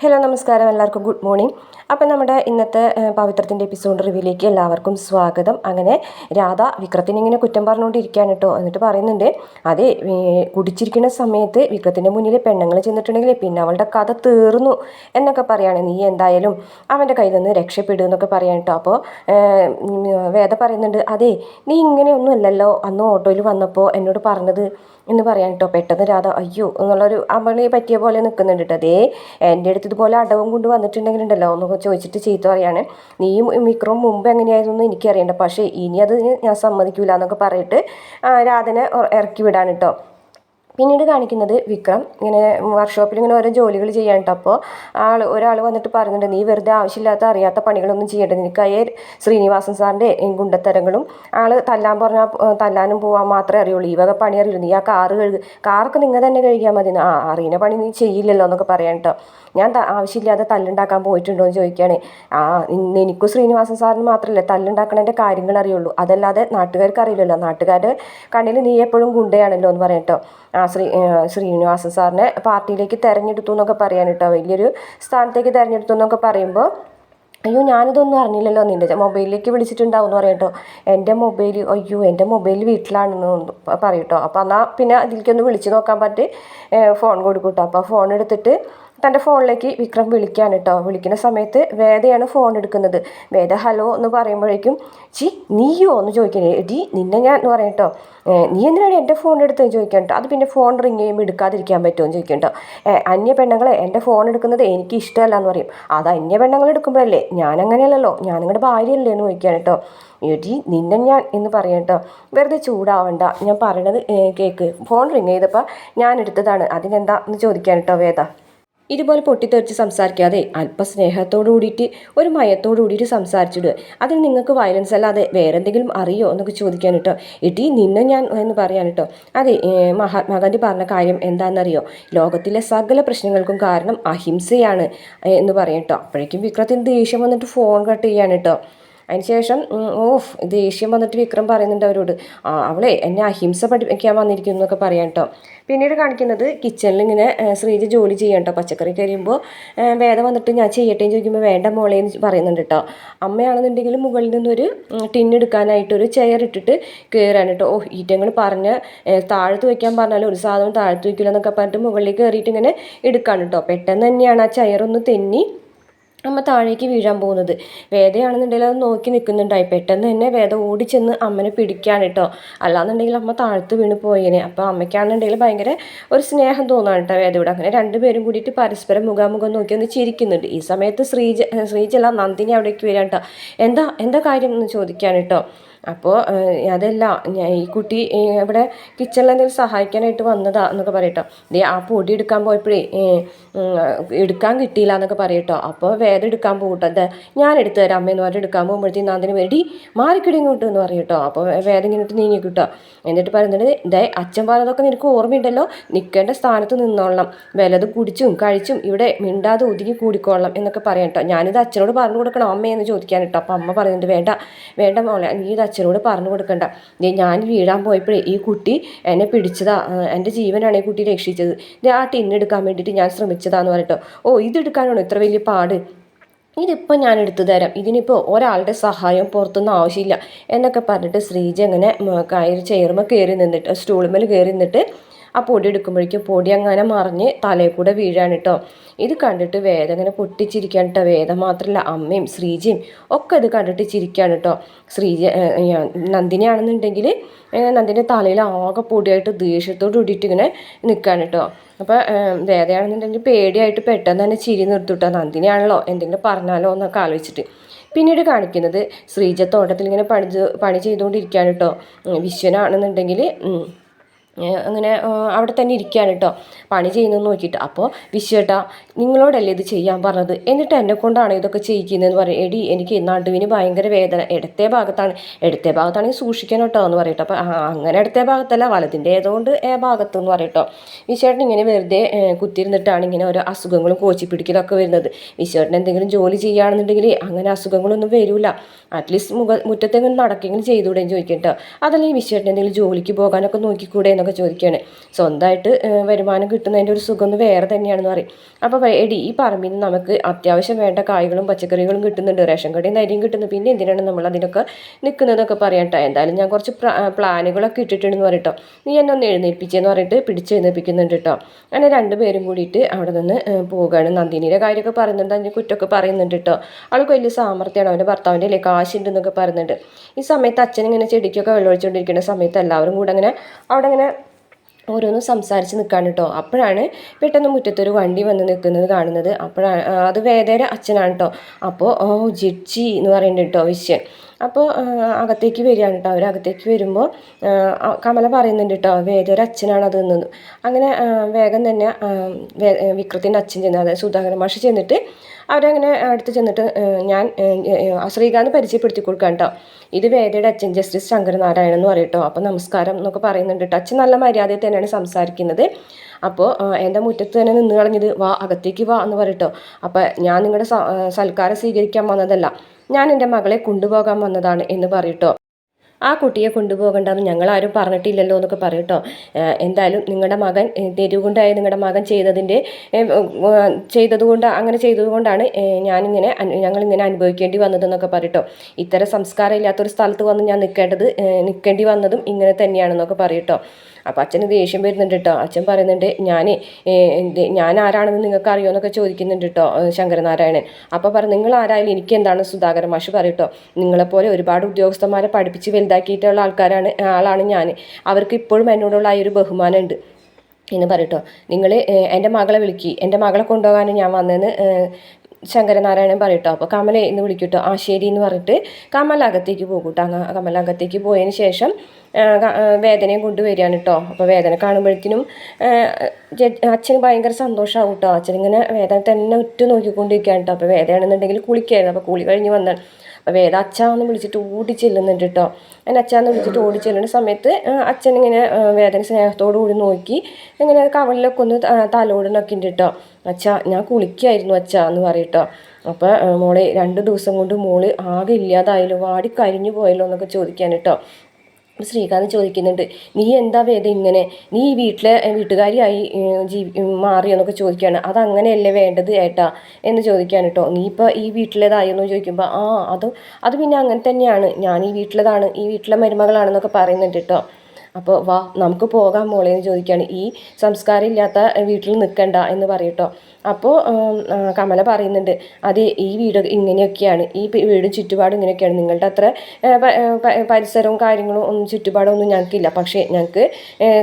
Hello നമസ്കാരം. എല്ലാവർക്കും good morning. അപ്പം നമ്മുടെ ഇന്നത്തെ പവിത്രത്തിന്റെ എപ്പിസോഡ് റിവ്യൂലേക്ക് എല്ലാവർക്കും സ്വാഗതം. അങ്ങനെ രാധ വിക്രത്തിനെ ഇങ്ങനെ കുറ്റം പറഞ്ഞുകൊണ്ടിരിക്കുകയാണ് കേട്ടോ എന്നിട്ട് പറയുന്നുണ്ട് അതെ കുടിച്ചിരിക്കുന്ന സമയത്ത് വിക്രത്തിന്റെ മുന്നിൽ പെണ്ണുങ്ങൾ ചെന്നിട്ടുണ്ടെങ്കിൽ പിന്നെ അവളുടെ കഥ തീർന്നു എന്നൊക്കെ പറയാണ്. നീ എന്തായാലും അവന്റെ കയ്യിൽ നിന്ന് രക്ഷപ്പെടും എന്നൊക്കെ പറയാൻ കേട്ടോ. അപ്പോൾ വേദ പറയുന്നുണ്ട് അതെ നീ ഇങ്ങനെയൊന്നും അല്ലല്ലോ അന്ന് ഓട്ടോയിൽ വന്നപ്പോൾ എന്നോട് പറഞ്ഞത് എന്ന് പറയാൻ കേട്ടോ. പെട്ടെന്ന് രാധ അയ്യോ എന്നുള്ളൊരു അവളെ പറ്റിയ പോലെ നിൽക്കുന്നുണ്ട് കേട്ടോ. അതേ എന്റെ അടുത്ത് ഇതുപോലെ അടവും കൊണ്ട് വന്നിട്ടുണ്ടെങ്കിലുണ്ടല്ലോ? ഒന്ന് ചോദിച്ചിട്ട് ചീത്ത പറയാണ്. നീയും മിക്രോം മുമ്പ് എങ്ങനെയായിരുന്നു എനിക്കറിയണ്ട. പക്ഷേ ഇനി അത് ഞാൻ സമ്മതിക്കില്ല എന്നൊക്കെ പറഞ്ഞിട്ട് രാധനെ ഇറക്കി വിടാൻ കേട്ടോ പിന്നീട് കാണിക്കുന്നത് വിക്രം. ഇങ്ങനെ വർക്ക്ഷോപ്പിൽ ഇങ്ങനെ ഓരോ ജോലികൾ ചെയ്യാൻ അപ്പോൾ ആൾ ഒരാൾ വന്നിട്ട് പറയുന്നുണ്ട് നീ വെറുതെ ആവശ്യമില്ലാത്ത അറിയാത്ത പണികളൊന്നും ചെയ്യേണ്ട. നിനക്ക് അയ്യേ ശ്രീനിവാസൻ സാറിന്റെ ഗുണ്ടത്തരങ്ങളും ആൾ തല്ലാൻ പറഞ്ഞാൽ തല്ലാനും പോകാൻ മാത്രമേ അറിയുള്ളൂ. ഈ വക പണി അറിയുള്ളൂ നീ ആ കാറ് കഴുകുക കാറൊക്കെ നിങ്ങൾ തന്നെ കഴുകിയാൽ മതി. ആ അറിയുന്ന പണി നീ ചെയ്യില്ലല്ലോ എന്നൊക്കെ പറയാൻ കേട്ടോ ഞാൻ ആവശ്യമില്ലാതെ തല്ലുണ്ടാക്കാൻ പോയിട്ടുണ്ടോ എന്ന് ചോദിക്കുകയാണ് ആ എനിക്കും ശ്രീനിവാസൻ സാറിന് മാത്രമല്ല തല്ലുണ്ടാക്കണതിന്റെ കാര്യങ്ങൾ അറിയുള്ളൂ. അതല്ലാതെ നാട്ടുകാർക്ക് അറിയില്ലല്ലോ. നാട്ടുകാരുടെ കണ്ണിൽ നീ എപ്പോഴും ഗുണ്ടയാണല്ലോ എന്ന് പറയട്ടോ ആ ശ്രീ ശ്രീനിവാസൻ സാറിനെ പാർട്ടിയിലേക്ക് തിരഞ്ഞെടുത്തു എന്നൊക്കെ പറയാനിട്ടോ വലിയൊരു സ്ഥാനത്തേക്ക് തിരഞ്ഞെടുത്തു എന്നൊക്കെ പറയുമ്പോൾ അയ്യോ ഞാനിതൊന്നും അറിഞ്ഞില്ലല്ലോ നിന്റെ മൊബൈലിലേക്ക് വിളിച്ചിട്ടുണ്ടാവും എന്ന് പറയട്ടോ എന്റെ മൊബൈൽ അയ്യോ എന്റെ മൊബൈൽ വീട്ടിലാണെന്ന് പറയട്ടോ അപ്പോൾ എന്നാൽ പിന്നെ അതിലേക്കൊന്ന് വിളിച്ച് നോക്കാൻ പറ്റി ഫോൺ കൊടുക്കൂട്ടോ കേട്ടോ. അപ്പോൾ ഫോൺ എടുത്തിട്ട് തന്റെ ഫോണിലേക്ക് വിക്രം വിളിക്കാൻ കേട്ടോ. വിളിക്കുന്ന സമയത്ത് വേദയാണ് ഫോൺ എടുക്കുന്നത്. വേദ ഹലോ എന്ന് പറയുമ്പോഴേക്കും ചി നീയോ? എന്ന് ചോദിക്കണേ എടി നിന്നെ ഞാൻ എന്ന് പറയാം കേട്ടോ. നീ എന്തിനാണ് എന്റെ ഫോൺ എടുത്ത്? ചോദിക്കാൻ കേട്ടോ. അത് പിന്നെ ഫോൺ റിങ് ചെയ്യുമ്പോൾ എടുക്കാതിരിക്കാൻ പറ്റുമോ? എന്ന് ചോദിക്കും കേട്ടോ. അന്യ പെണ്ണുങ്ങളെ എന്റെ ഫോൺ എടുക്കുന്നത് എനിക്ക് ഇഷ്ടമല്ല എന്ന് പറയും. അത് അന്യ പെണ്ണുങ്ങൾ എടുക്കുമ്പോഴല്ലേ? ഞാൻ അങ്ങനെയല്ലല്ലോ. ഞാൻ നിങ്ങളുടെ ഭാര്യയല്ലേ? എന്ന് ചോദിക്കാൻ കേട്ടോ. എടി നിന്നെ ഞാൻ എന്ന് പറയാം കേട്ടോ. വെറുതെ ചൂടാവണ്ട. ഞാൻ പറയണത് കേക്ക്. ഫോൺ റിങ് ചെയ്തപ്പോൾ ഞാൻ എടുത്തതാണ്. അതിനെന്താ? എന്ന് ചോദിക്കാൻ കേട്ടോ വേദ. ഇതുപോലെ പൊട്ടിത്തെറിച്ച് സംസാരിക്കാതെ അല്പസ്നേഹത്തോടു കൂടിയിട്ട് ഒരു മയത്തോടു കൂടിയിട്ട് സംസാരിച്ചിടുക അതിൽ നിങ്ങൾക്ക് വയലൻസ് അല്ലാതെ വേറെ എന്തെങ്കിലും അറിയോ എന്നൊക്കെ ചോദിക്കാൻ കേട്ടോ ഇട്ടി നിന്നെ ഞാൻ എന്ന് പറയാൻ കേട്ടോ അതെ മഹാത്മാഗാന്ധി പറഞ്ഞ കാര്യം എന്താണെന്നറിയോ? ലോകത്തിലെ സകല പ്രശ്നങ്ങൾക്കും കാരണം അഹിംസയാണ് എന്ന് പറയും കേട്ടോ അപ്പോഴേക്കും വിക്രത്തിന് ദേഷ്യം വന്നിട്ട് ഫോൺ കട്ട് ചെയ്യാൻ കേട്ടോ അതിനുശേഷം ഓഫ് ദേഷ്യം വന്നിട്ട് വിക്രം പറയുന്നുണ്ട് അവരോട്. അവളെ എന്നെ അഹിംസ പഠിപ്പിക്കാൻ വന്നിരിക്കുന്നു എന്നൊക്കെ പറയാം കേട്ടോ പിന്നീട് കാണിക്കുന്നത് കിച്ചണിൽ ഇങ്ങനെ ശ്രീജ ജോലി ചെയ്യാം കേട്ടോ പച്ചക്കറി കഴിയുമ്പോൾ വേദം വന്നിട്ട് ഞാൻ ചെയ്യട്ടെ എന്ന് ചോദിക്കുമ്പോൾ വേണ്ട മോളെ എന്ന് പറയുന്നുണ്ട് കേട്ടോ അമ്മയാണെന്നുണ്ടെങ്കിൽ മുകളിൽ നിന്നൊരു ടിന്നെടുക്കാനായിട്ടൊരു ചെയർ ഇട്ടിട്ട് കയറാൻ കേട്ടോ ഓ ഈറ്റങ്ങൾ പറഞ്ഞ് താഴത്ത് വയ്ക്കാൻ പറഞ്ഞാലും ഒരു സാധനം താഴത്ത് വയ്ക്കില്ല എന്നൊക്കെ പറഞ്ഞിട്ട് മുകളിലേക്ക് കയറിയിട്ട് ഇങ്ങനെ എടുക്കാണ് കേട്ടോ പെട്ടെന്ന് തന്നെയാണ് ആ ചെയറൊന്ന് തെന്നി അമ്മ താഴേക്ക് വീഴാൻ പോകുന്നത്. വേദയാണെന്നുണ്ടെങ്കിൽ അത് നോക്കി നിൽക്കുന്നുണ്ടായി. പെട്ടെന്ന് തന്നെ വേദ ഓടിച്ചെന്ന് അമ്മനെ പിടിക്കാൻ കേട്ടോ അല്ലാന്നുണ്ടെങ്കിൽ അമ്മ താഴ്ത്ത് വീണ് പോയേനെ. അപ്പോൾ അമ്മയ്ക്കാണെന്നുണ്ടെങ്കിൽ ഭയങ്കര ഒരു സ്നേഹം തോന്നാണ് കേട്ടോ വേദയോട്. അങ്ങനെ രണ്ടുപേരും കൂടിയിട്ട് പരസ്പരം മുഖാമുഖം നോക്കി ഒന്ന് ചിരിക്കുന്നുണ്ട്. ഈ സമയത്ത് ശ്രീജ ശ്രീജല നന്ദിനി അവിടേക്ക് വരാൻ കേട്ടോ. എന്താ എന്താ കാര്യം എന്ന് ചോദിക്കാൻ കേട്ടോ അപ്പോൾ അതല്ല ഈ കുട്ടി ഇവിടെ കിച്ചണിൽ എന്തെങ്കിലും സഹായിക്കാനായിട്ട് വന്നതാ എന്നൊക്കെ പറയട്ടോ. ദേ ആ പൊടി എടുക്കാൻ പോയപ്പോഴേ എടുക്കാൻ കിട്ടിയില്ല എന്നൊക്കെ പറയട്ടോ. അപ്പോൾ വേറെ എടുക്കാൻ പോകട്ടോ അതെ ഞാൻ എടുത്തു തരാം അമ്മയെന്ന് പറഞ്ഞിട്ട് എടുക്കാൻ പോകുമ്പോഴത്തേക്കും നാന്തിന് വേണ്ടി മാറിക്കിടി ഇങ്ങോട്ട് എന്ന് പറയട്ടോ. അപ്പോൾ വേറെ ഇങ്ങോട്ട് നീങ്ങി കിട്ടോ എന്നിട്ട് പറയുന്നത് ദേ അച്ഛൻ പറഞ്ഞതൊക്കെ നിനക്ക് ഓർമ്മയുണ്ടല്ലോ? നിൽക്കേണ്ട സ്ഥാനത്ത് നിന്നോളണം. വിലത് കുടിച്ചും കഴിച്ചും ഇവിടെ മിണ്ടാതെ ഒതുങ്ങി കൂടിക്കോളണം എന്നൊക്കെ പറയാം കേട്ടോ ഞാനിത് അച്ഛനോട് പറഞ്ഞു കൊടുക്കണം അമ്മയെന്ന് ചോദിക്കാൻ കേട്ടോ അപ്പോൾ അമ്മ പറയുന്നുണ്ട് വേണ്ട വേണ്ട മോളെ നീ ഇത് അച്ഛനോട് പറഞ്ഞു കൊടുക്കണ്ട. ഞാൻ വീഴാൻ പോയപ്പോഴേ ഈ കുട്ടി എന്നെ പിടിച്ചതാ എന്റെ ജീവനാണ് ഈ കുട്ടി രക്ഷിച്ചത്. ആ ടിന്നെടുക്കാൻ വേണ്ടിയിട്ട് ഞാൻ ശ്രമിച്ചതാന്ന് പറഞ്ഞിട്ടോ. ഓ ഇതെടുക്കാനാണോ ഇത്ര വലിയ പാട്? ഇതിപ്പോൾ ഞാൻ എടുത്തു തരാം. ഇതിനിപ്പോൾ ഒരാളുടെ സഹായം പുറത്തൊന്നും ആവശ്യമില്ല എന്നൊക്കെ പറഞ്ഞിട്ട് ശ്രീജ അങ്ങനെ കയറി ചെയർമ കയറി നിന്നിട്ട് സ്റ്റൂളുമേൽ കയറി നിന്നിട്ട് ആ പൊടി എടുക്കുമ്പോഴേക്കും പൊടി അങ്ങനെ മറിഞ്ഞ് തലയിൽ കൂടെ വീഴാണ് കേട്ടോ ഇത് കണ്ടിട്ട് വേദ ഇങ്ങനെ പൊട്ടിച്ചിരിക്കാൻ കേട്ടോ വേദ മാത്രമല്ല അമ്മയും ശ്രീജയും ഒക്കെ ഇത് കണ്ടിട്ട് ചിരിക്കാണ് കേട്ടോ ശ്രീജ നന്ദിനിയാണെന്നുണ്ടെങ്കിൽ നന്ദിന്റെ തലയിൽ ആകെ പൊടിയായിട്ട് ദേഷ്യത്തോട് കൂടിയിട്ട് ഇങ്ങനെ നിൽക്കുകയാണ് കേട്ടോ അപ്പോൾ വേദയാണെന്നുണ്ടെങ്കിൽ പേടിയായിട്ട് പെട്ടെന്ന് തന്നെ ചിരി നിർത്തിട്ടോ നന്ദിനിയാണല്ലോ എന്തെങ്കിലും പറഞ്ഞാലോ എന്നൊക്കെ ആലോചിച്ചിട്ട്. പിന്നീട് കാണിക്കുന്നത് ശ്രീജ തോട്ടത്തിൽ ഇങ്ങനെ പണി പണി ചെയ്തുകൊണ്ടിരിക്കുകയാണ് കേട്ടോ വിശ്വനാണെന്നുണ്ടെങ്കിൽ അങ്ങനെ അവിടെ തന്നെ ഇരിക്കുകയാണ് കേട്ടോ പണി ചെയ്യുന്നത് നോക്കിയിട്ട്. അപ്പോൾ വിശ്വേട്ടാ നിങ്ങളോടല്ലേ ഇത് ചെയ്യാൻ പറഞ്ഞത്? എന്നിട്ട് എന്നെ കൊണ്ടാണ് ഇതൊക്കെ ചെയ്യിക്കുന്നതെന്ന് പറയും. എടി എനിക്ക് നടുവിന് ഭയങ്കര വേദന. ഇടത്തെ ഭാഗത്താണ്. ഇടത്തെ ഭാഗത്താണെങ്കിൽ സൂക്ഷിക്കണം കേട്ടോ എന്ന് പറയട്ടോ അപ്പോൾ അങ്ങനെ ഇടത്തെ ഭാഗത്തല്ല. വലതിന്റെ ഏതുകൊണ്ട് ഏ ഭാഗത്ത് എന്ന് പറയട്ടോ വിശ്വേട്ടൻ ഇങ്ങനെ വെറുതെ കുത്തിരുന്നിട്ടാണ് ഇങ്ങനെ ഓരോ അസുഖങ്ങളും കോച്ചി പിടിക്കലൊക്കെ വരുന്നത്. വിശ്വേട്ടൻ എന്തെങ്കിലും ജോലി ചെയ്യുകയാണെന്നുണ്ടെങ്കിൽ അങ്ങനെ അസുഖങ്ങളൊന്നും വരില്ല അറ്റ്ലീസ്റ്റ് മുഖ മുറ്റത്തെങ്കിലും നടക്കെങ്കിലും ചെയ്തുകൂടെ ചോദിക്കട്ടോ അതല്ലെങ്കിൽ വിശ്വേട്ടൻ എന്തെങ്കിലും ജോലിക്ക് പോകാനൊക്കെ നോക്കിക്കൂടെ എന്നൊക്കെ ചോദിക്കുകയാണ് സ്വന്തമായിട്ട് വരുമാനം കിട്ടുന്നതിന്റെ ഒരു സുഖം ഒന്ന് വേറെ തന്നെയാണെന്ന് പറയും. അപ്പോൾ എടി ഈ പറമ്പിൽ നിന്ന് നമുക്ക് അത്യാവശ്യം വേണ്ട കായ്കളും പച്ചക്കറികളും കിട്ടുന്നുണ്ട്. റേഷൻ കടയിൽ നിന്ന് അരിയും കിട്ടുന്നു. പിന്നെ എന്തിനാണ് നമ്മൾ അതിനൊക്കെ നിൽക്കുന്നതൊക്കെ പറയട്ടോ എന്തായാലും ഞാൻ കുറച്ച് പ്ലാനുകളൊക്കെ ഇട്ടിട്ടുണ്ടെന്ന് പറയട്ടോ നീ എന്നെ ഒന്ന് എഴുന്നേൽപ്പിച്ചെന്ന് പറഞ്ഞിട്ട് പിടിച്ച് എഴുന്നേൽപ്പിക്കുന്നുണ്ട് കേട്ടോ അങ്ങനെ രണ്ടുപേരും കൂടിയിട്ട് അവിടെ നിന്ന് പോവുകയാണ് നന്ദിനിയുടെ കാര്യമൊക്കെ പറയുന്നുണ്ട്. അതിന്റെ കുറ്റമൊക്കെ പറയുന്നുണ്ട് കേട്ടോ അവൾക്ക് വലിയ സാമർത്ഥ്യമാണ് അവന്റെ ഭർത്താവിന്റെ അല്ലേ കാശുണ്ടെന്നൊക്കെ പറയുന്നുണ്ട്. ഈ സമയത്ത് അച്ഛൻ ഇങ്ങനെ ചെടിക്കൊക്കെ വെള്ളമൊഴിച്ചുകൊണ്ടിരിക്കുന്ന സമയത്ത് എല്ലാവരും കൂടെ അങ്ങനെ അവിടെ അങ്ങനെ ഓരോന്നും സംസാരിച്ച് നിൽക്കാണ് കേട്ടോ അപ്പോഴാണ് പെട്ടെന്ന് മുറ്റത്തൊരു വണ്ടി വന്ന് നിൽക്കുന്നത് കാണുന്നത്. അപ്പോഴാണ് അത് വേദയുടെ അച്ഛനാണ് കേട്ടോ അപ്പോൾ ഓ ജിഡ്ജി എന്ന് പറയുന്നുണ്ട് കേട്ടോ വിഷയം അപ്പോൾ അകത്തേക്ക് വരികയാണ് കേട്ടോ അവർ അകത്തേക്ക് വരുമ്പോൾ കമല പറയുന്നുണ്ട് കേട്ടോ വേദയുടെ അച്ഛനാണ് അത് നിന്ന് അങ്ങനെ വേഗം തന്നെ വിക്രത്തിന്റെ അച്ഛൻ ചെന്ന് അതായത് സുധാകരൻ മാഷി ചെന്നിട്ട് അവരങ്ങനെ അടുത്ത് ചെന്നിട്ട് ഞാൻ ശ്രീകാന്ത് പരിചയപ്പെടുത്തി കൊടുക്കാം കേട്ടോ ഇത് വേദയുടെ അച്ഛൻ ജസ്റ്റിസ് ശങ്കരനാരായണൻ എന്ന് പറയും അപ്പോൾ നമസ്കാരം എന്നൊക്കെ പറയുന്നുണ്ട് കേട്ടോ അച്ഛൻ നല്ല മര്യാദയിൽ തന്നെയാണ് സംസാരിക്കുന്നത്. അപ്പോൾ എന്റെ മുറ്റത്ത് തന്നെ നിന്ന് കളഞ്ഞത് വാ അകത്തേക്ക് വാ എന്ന് പറയട്ടോ അപ്പോൾ ഞാൻ നിങ്ങളുടെ സൽക്കാരം സ്വീകരിക്കാൻ വന്നതല്ല. ഞാൻ എന്റെ മകളെ കൊണ്ടുപോകാൻ വന്നതാണ് എന്ന് പറയട്ടോ. ആ കുട്ടിയെ കൊണ്ടുപോകണ്ടെന്ന് ആരും പറഞ്ഞിട്ടില്ലല്ലോ എന്നൊക്കെ പറയട്ടോ. എന്തായാലും നിങ്ങളുടെ മകൻ തെരുവുകൊണ്ടായ നിങ്ങളുടെ മകൻ ചെയ്തതിന്റെ ചെയ്തതുകൊണ്ട് അങ്ങനെ ചെയ്തതുകൊണ്ടാണ് ഞാനിങ്ങനെ ഞങ്ങളിങ്ങനെ അനുഭവിക്കേണ്ടി വന്നതെന്നൊക്കെ പറയട്ടോ. ഇത്തരം സംസ്കാരം ഇല്ലാത്തൊരു സ്ഥലത്ത് വന്ന് ഞാൻ നിൽക്കേണ്ടത് നിൽക്കേണ്ടി വന്നതും ഇങ്ങനെ തന്നെയാണെന്നൊക്കെ പറയട്ടോ. അപ്പോൾ അച്ഛന് ദേഷ്യം വരുന്നുണ്ട് കേട്ടോ അച്ഛൻ പറയുന്നുണ്ട് ഞാൻ ഞാൻ ആരാണെന്ന് നിങ്ങൾക്ക് അറിയോ എന്നൊക്കെ ചോദിക്കുന്നുണ്ട് കേട്ടോ ശങ്കരനാരായണൻ. അപ്പോൾ പറഞ്ഞു നിങ്ങൾ ആരായാലും എനിക്ക് എന്താണ് സുധാകരൻ മാഷ് പറയട്ടോ നിങ്ങളെപ്പോലെ ഒരുപാട് ഉദ്യോഗസ്ഥന്മാരെ പഠിപ്പിച്ച് വലുതാക്കിയിട്ടുള്ള ആൾക്കാരാണ് ആളാണ് ഞാൻ അവർക്ക് ഇപ്പോഴും എന്നോടുള്ള ആ ഒരു ബഹുമാനമുണ്ട്. എന്ന് പറയട്ടോ നിങ്ങൾ എന്റെ മകളെ വിളിക്കി. എന്റെ മകളെ കൊണ്ടുപോകാൻ ഞാൻ വന്നതെന്ന് ശങ്കരനാരായണൻ പറയട്ടോ അപ്പോൾ കമല എന്ന് വിളിക്കട്ടോ ആ ശരി എന്ന് പറഞ്ഞിട്ട് കമല അകത്തേക്ക് പോകും കേട്ടോ കമല അകത്തേക്ക് പോയതിന് ശേഷം വേദനയും കൊണ്ടുവരികയാണ് കേട്ടോ അപ്പോൾ വേദന കാണുമ്പോഴത്തേനും അച്ഛന് ഭയങ്കര സന്തോഷമാകും കേട്ടോ അച്ഛനിങ്ങനെ വേദന തന്നെ ഉറ്റു നോക്കിക്കൊണ്ടിരിക്കുകയാണ് കേട്ടോ അപ്പോൾ വേദനയാണെന്നുണ്ടെങ്കിൽ കുളിക്കായിരുന്നു. അപ്പോൾ കുളി കഴിഞ്ഞ് വന്നാൽ അപ്പോൾ വേദ അച്ഛാന്ന് വിളിച്ചിട്ട് ഓടി ചെല്ലുന്നുണ്ട് കേട്ടോ അങ്ങനെ അച്ഛാന്ന് വിളിച്ചിട്ട് ഓടി ചെല്ലുന്ന സമയത്ത് അച്ഛൻ ഇങ്ങനെ വേദന സ്നേഹത്തോടു കൂടി നോക്കി ഇങ്ങനെ കവളിലൊക്കെ ഒന്ന് തലോടനൊക്കെ ഉണ്ട് കേട്ടോ അച്ഛാ ഞാൻ കുളിക്കായിരുന്നു അച്ഛാ എന്ന് പറയട്ടോ അപ്പോൾ മോളെ രണ്ട് ദിവസം കൊണ്ട് മോൾ ആകെ ഇല്ലാതായല്ലോ. വാടി കരിഞ്ഞു പോയല്ലോ എന്നൊക്കെ ചോദിക്കാൻ കേട്ടോ ശ്രീകാന്ത് ചോദിക്കുന്നുണ്ട് നീ എന്താ വേദ ഇങ്ങനെ? നീ വീട്ടിലെ വീട്ടുകാരിയായി ജീവി മാറിയെന്നൊക്കെ ചോദിക്കുകയാണ്. അതങ്ങനെയല്ലേ വേണ്ടത് ഏട്ടാ? എന്ന് ചോദിക്കുകയാണ് കേട്ടോ. നീ ഇപ്പോൾ ഈ വീട്ടിലേതായെന്ന് ചോദിക്കുമ്പോൾ ആ അത് അത് പിന്നെ അങ്ങനെ തന്നെയാണ്. ഞാൻ ഈ വീട്ടിലേതാണ് ഈ വീട്ടിലെ മരുമകളാണെന്നൊക്കെ പറയുന്നുണ്ട് കേട്ടോ. അപ്പോൾ വാ നമുക്ക് പോകാം മോളെ എന്ന് ചോദിക്കുകയാണ്. ഈ സംസ്കാരം ഇല്ലാത്ത വീട്ടിൽ നിൽക്കണ്ട എന്ന് പറയട്ടോ അപ്പോൾ കമല പറയുന്നുണ്ട് അതെ ഈ വീട് ഇങ്ങനെയൊക്കെയാണ്. ഈ വീടും ചുറ്റുപാടും ഇങ്ങനെയൊക്കെയാണ്. നിങ്ങളുടെ അത്ര പരിസരവും കാര്യങ്ങളും ഒന്നും ചുറ്റുപാടും ഒന്നും ഞങ്ങൾക്കില്ല. പക്ഷേ ഞങ്ങൾക്ക്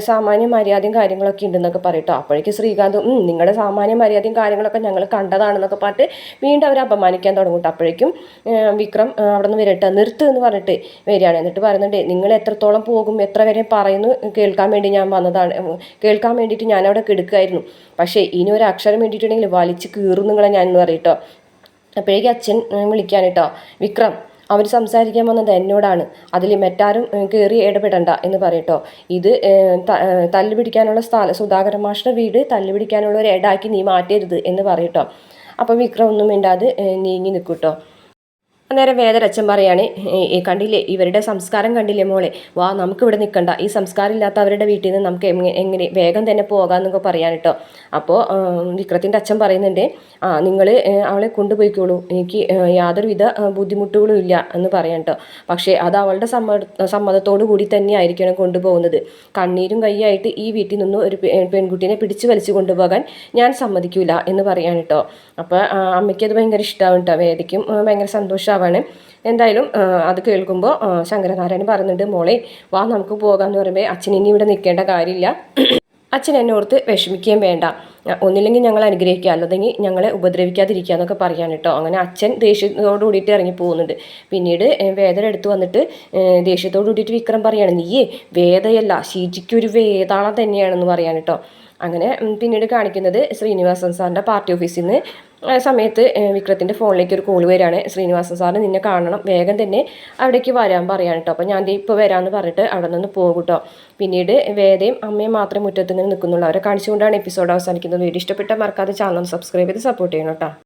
സാമാന്യ മര്യാദയും കാര്യങ്ങളൊക്കെ ഉണ്ടെന്നൊക്കെ പറയട്ടോ അപ്പോഴേക്ക് ശ്രീകാന്ത് നിങ്ങളുടെ സാമാന്യ മര്യാദയും കാര്യങ്ങളൊക്കെ ഞങ്ങൾ കണ്ടതാണെന്നൊക്കെ പറഞ്ഞിട്ട് വീണ്ടും അവരെ അപമാനിക്കാൻ തുടങ്ങും അപ്പോഴേക്കും വിക്രം അവിടെ നിന്ന് വരട്ടെ നിർത്ത് എന്ന് പറഞ്ഞിട്ട് വരികയാണ്. എന്നിട്ട് പറയുന്നുണ്ട് നിങ്ങൾ എത്രത്തോളം പോകും എത്ര വരെ പറയുന്നു കേൾക്കാൻ വേണ്ടി ഞാൻ വന്നതാണ്. കേൾക്കാൻ വേണ്ടിയിട്ട് ഞാൻ അവിടെ കിടക്കുമായിരുന്നു പക്ഷേ ഇനി ഒരു അക്ഷരം വേണ്ടിയിട്ടുണ്ടെങ്കിൽ വലിച്ച് കീറും നിങ്ങളെ ഞാൻ എന്ന് പറയട്ടോ അപ്പോഴേക്കും അച്ഛൻ വിളിക്കാൻ കേട്ടോ. വിക്രം അവർ സംസാരിക്കാൻ വന്നത് എന്നോടാണ്. അതിൽ മറ്റാരും കയറി ഇടപെടണ്ട എന്ന് പറയട്ടോ ഇത് തല്ല് പിടിക്കാനുള്ള സ്ഥലം സുധാകര മാഷ്ട വീട് തല്ല് പിടിക്കാനുള്ള ഒരു ഇടാക്കി നീ മാറ്റരുത് എന്ന് പറയട്ടോ അപ്പോൾ വിക്രം ഒന്നും മിണ്ടാതെ നീങ്ങി നിൽക്കൂട്ടോ അന്നേരം വേദരച്ചൻ പറയാണ് കണ്ടില്ലേ ഇവരുടെ സംസ്കാരം കണ്ടില്ലേ മോളെ? വാ നമുക്ക് ഇവിടെ നിൽക്കണ്ട ഈ സംസ്കാരം ഇല്ലാത്ത അവരുടെ വീട്ടിൽ നിന്ന് നമുക്ക് എങ്ങനെ വേഗം തന്നെ പോകാമെന്നൊക്കെ പറയാൻ കേട്ടോ അപ്പോൾ വിക്രത്തിന്റെ അച്ഛൻ പറയുന്നുണ്ട് ആ നിങ്ങൾ അവളെ കൊണ്ടുപോയിക്കോളൂ. എനിക്ക് യാതൊരുവിധ ബുദ്ധിമുട്ടുകളും ഇല്ല എന്ന് പറയാം കേട്ടോ പക്ഷേ അത് അവളുടെ സമ്മത സമ്മതത്തോടു കൂടി തന്നെ കൊണ്ടുപോകുന്നത്. കണ്ണീരും കൈയായിട്ട് ഈ വീട്ടിൽ നിന്ന് ഒരു പെൺകുട്ടീനെ പിടിച്ചു വലിച്ചു കൊണ്ടുപോകാൻ ഞാൻ സമ്മതിക്കില്ല എന്ന് പറയാൻ കേട്ടോ അപ്പോൾ അമ്മയ്ക്ക് അത് ഭയങ്കര ഇഷ്ടമാവും കേട്ടോ വേദിക്കും ഭയങ്കര സന്തോഷമാവും ഭർത്താവാണ് എന്തായാലും അത് കേൾക്കുമ്പോൾ ശങ്കരനാരായണൻ പറയുന്നുണ്ട് മോളെ വാ നമുക്ക് പോകാമെന്ന് പറയുമ്പോൾ അച്ഛൻ ഇനി ഇവിടെ നിൽക്കേണ്ട കാര്യമില്ല. അച്ഛൻ എന്നെ ഓർത്ത് വിഷമിക്കുകയും വേണ്ട. ഒന്നില്ലെങ്കിൽ ഞങ്ങൾ അനുഗ്രഹിക്കുക. അല്ലെങ്കിൽ ഞങ്ങളെ ഉപദ്രവിക്കാതിരിക്കുക എന്നൊക്കെ പറയാൻ കേട്ടോ അങ്ങനെ അച്ഛൻ ദേഷ്യത്തോട് കൂടിയിട്ട് ഇറങ്ങി പോകുന്നുണ്ട്. പിന്നീട് വേദന എടുത്തു വന്നിട്ട് ദേഷ്യത്തോട് കൂടിയിട്ട് വിക്രം പറയാണ് നീയേ വേദയല്ല ശീജിക്കൊരു വേതാളം തന്നെയാണെന്ന് പറയാൻ കേട്ടോ അങ്ങനെ പിന്നീട് കാണിക്കുന്നത് ശ്രീനിവാസൻ സാറിന്റെ പാർട്ടി ഓഫീസിൽ നിന്ന്. സമയത്ത് വിക്രത്തിന്റെ ഫോണിലേക്ക് ഒരു കോൾ വരികയാണ്. ശ്രീനിവാസൻ സാറിന് നിന്നെ കാണണം വേഗം തന്നെ അവിടേക്ക് വരാൻ പറയാൻ കേട്ടോ അപ്പോൾ ഞാൻ ഇപ്പോൾ വരാമെന്ന് പറഞ്ഞിട്ട് അവിടെ നിന്ന് പോകും കേട്ടോ പിന്നീട് വേദയും അമ്മയും മാത്രമേ മുറ്റത്ത് നിന്ന് നിൽക്കുന്നുള്ളൂ. അവരെ കാണിച്ചുകൊണ്ടാണ് എപ്പിസോഡ് അവസാനിക്കുന്നത്. വീഡിയോ ഇഷ്ടപ്പെട്ട മറക്കാതെ ചാനൽ സബ്സ്ക്രൈബ് ചെയ്ത് സപ്പോർട്ട് ചെയ്യണം കേട്ടോ